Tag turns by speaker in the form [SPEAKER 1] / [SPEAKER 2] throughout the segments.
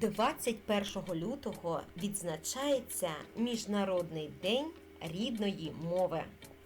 [SPEAKER 1] 21 лютого відзначається Міжнародний день рідної мови. –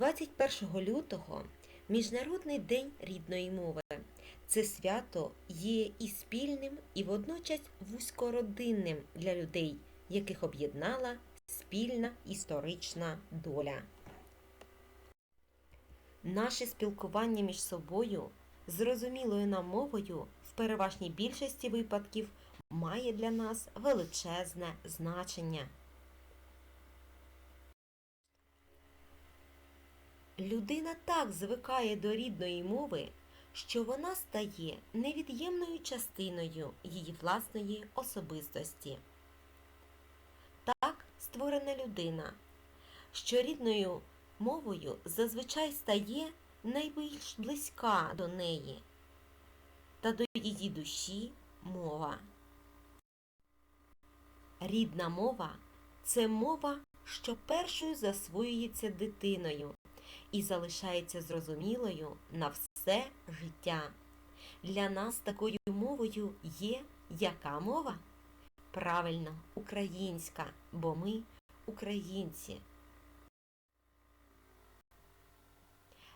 [SPEAKER 1] 21 лютого Міжнародний день рідної мови. Це свято є і спільним, і водночас вузькородинним для людей, яких об'єднала спільна історична доля. Наше спілкування між собою зрозумілою нам мовою в переважній більшості випадків має для нас величезне значення. Людина так звикає до рідної мови, що вона стає невід'ємною частиною її власної особистості. Так створена людина, що рідною мовою зазвичай стає найбільш близька до неї та до її душі мова. Рідна мова це мова, що першою засвоюється дитиною і залишається зрозумілою на все життя. Для нас такою мовою є яка мова? Правильно, українська, бо ми українці.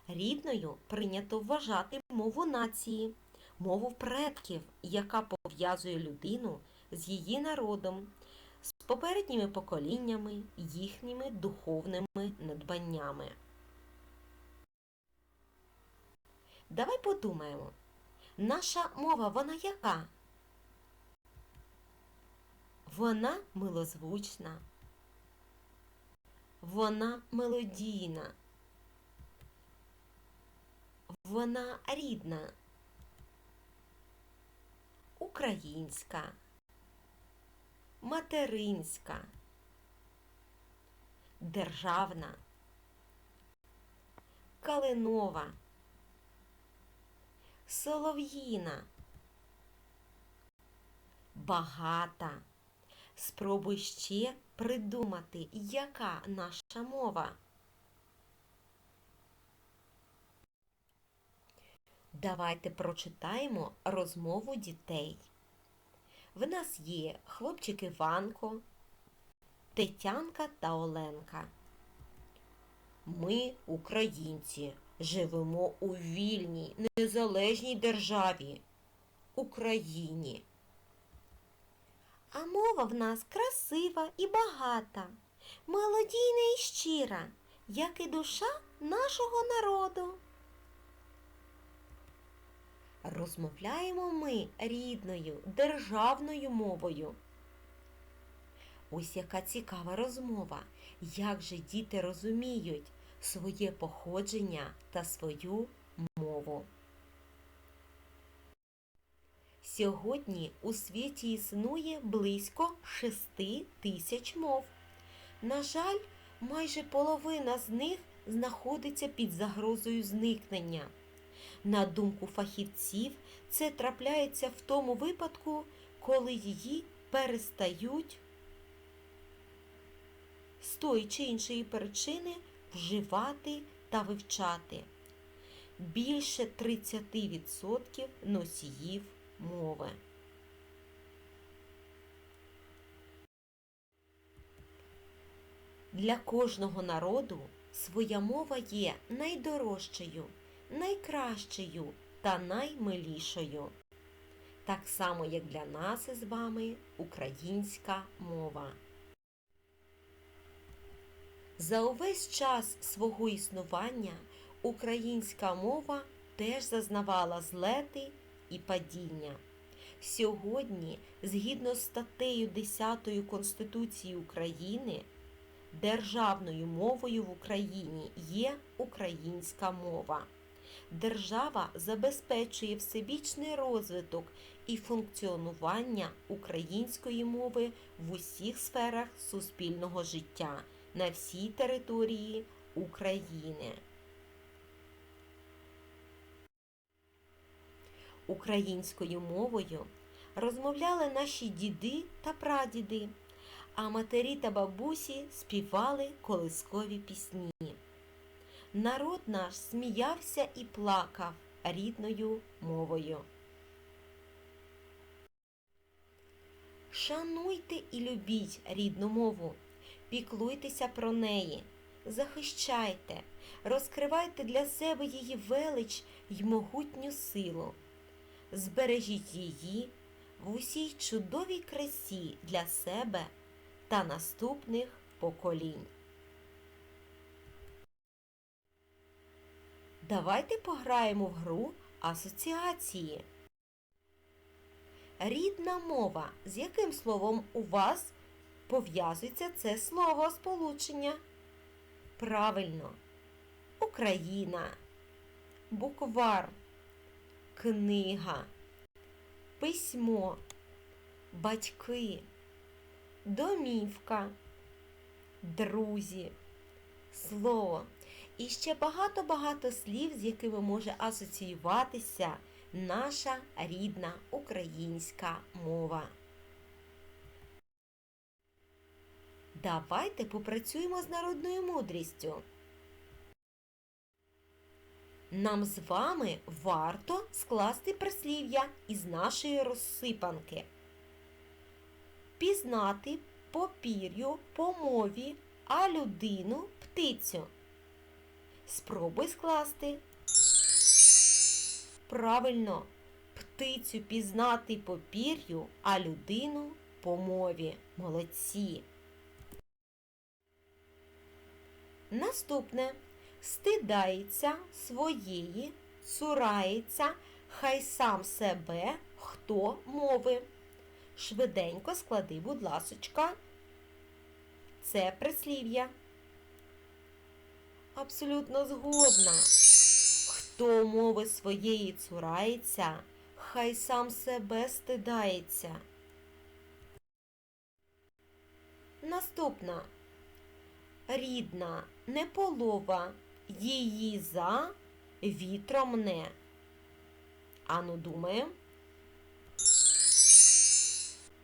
[SPEAKER 1] Рідною прийнято вважати мову нації, мову предків, яка пов'язує людину з її народом, з попередніми поколіннями, їхніми духовними надбаннями. Давай подумаємо, наша мова вона яка? Вона милозвучна, вона мелодійна, вона рідна? Українська, материнська, державна, калинова, солов'їна, багата. Спробуй ще придумати, яка наша мова. Давайте прочитаємо розмову дітей. В нас є хлопчик Іванко, Тетянка та Оленка. Ми, українці, живемо у вільній, незалежній державі Україні. А мова в нас красива і багата, мелодійна і щира, як і душа нашого народу. Розмовляємо ми рідною державною мовою. Ось яка цікава розмова, як же діти розуміють своє походження та свою мову. Сьогодні у світі існує близько 6 тисяч мов. На жаль, майже половина з них знаходиться під загрозою зникнення. На думку фахівців, це трапляється в тому випадку, коли її перестають з тої чи іншої причини вживати та вивчати. Більше 30% носіїв мови. Для кожного народу своя мова є найдорожчою, найкращою та наймилішою. Так само, як для нас із вами українська мова. За увесь час свого існування українська мова теж зазнавала злети і падіння. Сьогодні, згідно з статтею 10 Конституції України, державною мовою в Україні є українська мова. Держава забезпечує всебічний розвиток і функціонування української мови в усіх сферах суспільного життя на всій території України. Українською мовою розмовляли наші діди та прадіди, а матері та бабусі співали колискові пісні. Народ наш сміявся і плакав рідною мовою. Шануйте і любіть рідну мову, піклуйтеся про неї, захищайте, розкривайте для себе її велич й могутню силу. Збережіть її в усій чудовій красі для себе та наступних поколінь. Давайте пограємо в гру асоціації. Рідна мова. З яким словом у вас пов'язується це слово сполучення? Правильно. Україна. Буквар. Книга. Письмо. Батьки. Домівка. Друзі. Слово. І ще багато-багато слів, з якими може асоціюватися наша рідна українська мова. Давайте попрацюємо з народною мудрістю. Нам з вами варто скласти прислів'я із нашої розсипанки. Пізнати по пір'ю, по мові, а людину птицю. Спробуй скласти. Правильно, птицю пізнати по пір'ю, а людину по мові. Молодці. Наступне стидається своєї, цурається, хай сам себе, хто мови. Швиденько склади, будь ласочка, це прислів'я. Абсолютно згодна. Хто мови своєї цурається, хай сам себе стидається. Наступна. Рідна, неполова, її за вітром не. Ану думаємо.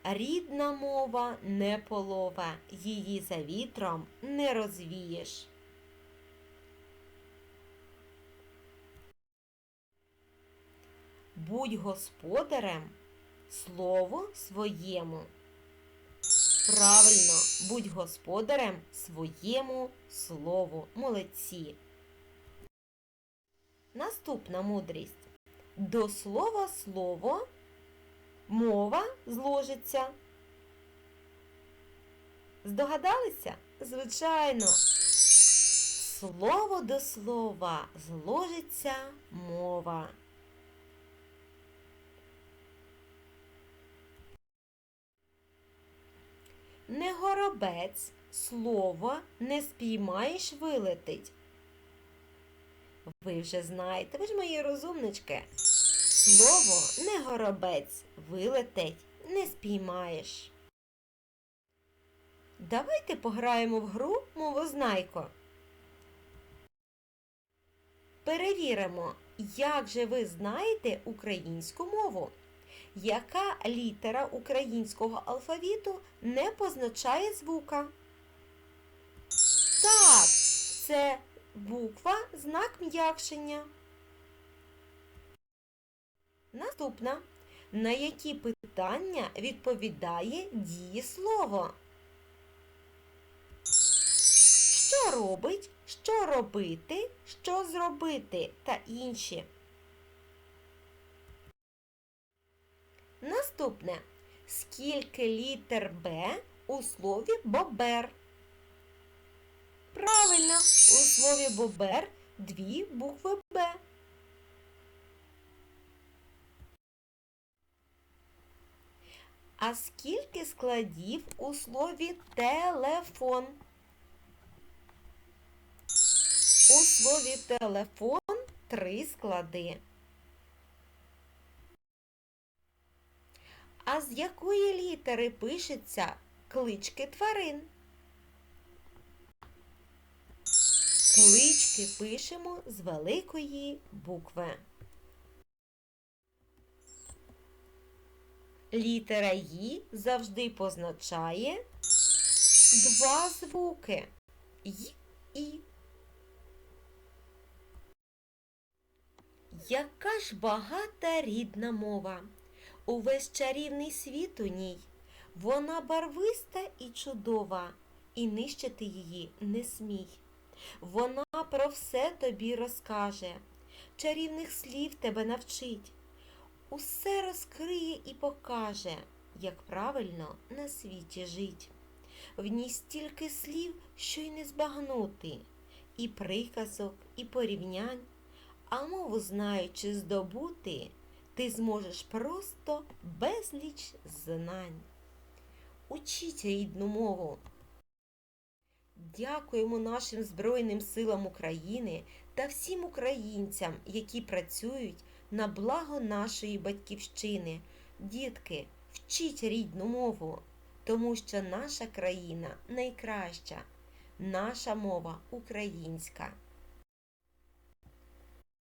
[SPEAKER 1] Рідна мова не полова, її за вітром не розвієш. Будь господарем слову своєму. Правильно, будь господарем своєму слову. Молодці. Наступна мудрість. До слова слово мова зложиться. Здогадалися? Звичайно. Слово до слова зложиться мова. Не горобець, слово не спіймаєш вилетить. Ви вже знаєте, ви ж мої розумнички. Слово не горобець, вилетить, не спіймаєш. Давайте пограємо в гру мовознайко. Перевіримо, як же ви знаєте українську мову. Яка літера українського алфавіту не позначає звука? Так, це буква знак м'якшення. Наступна. На які питання відповідає дієслово? Що робить, що робити, що зробити та інші. Наступне. Скільки літер Б у слові бобер? Правильно, у слові бобер дві букви Б. А скільки складів у слові телефон? У слові телефон три склади. А з якої літери пишеться клички тварин? Клички пишемо з великої букви. Літера «ї» завжди позначає два звуки «й» і. Яка ж багата рідна мова! Увесь чарівний світ у ній. Вона барвиста і чудова, і нищити її не смій. Вона про все тобі розкаже, чарівних слів тебе навчить, усе розкриє і покаже, як правильно на світі жить. В ній стільки слів, що й не збагнути, і приказок, і порівнянь, а мову знаючи здобути ти зможеш просто безліч знань. Учіть рідну мову. Дякуємо нашим Збройним силам України та всім українцям, які працюють на благо нашої батьківщини. Дітки, вчіть рідну мову, тому що наша країна найкраща, наша мова українська.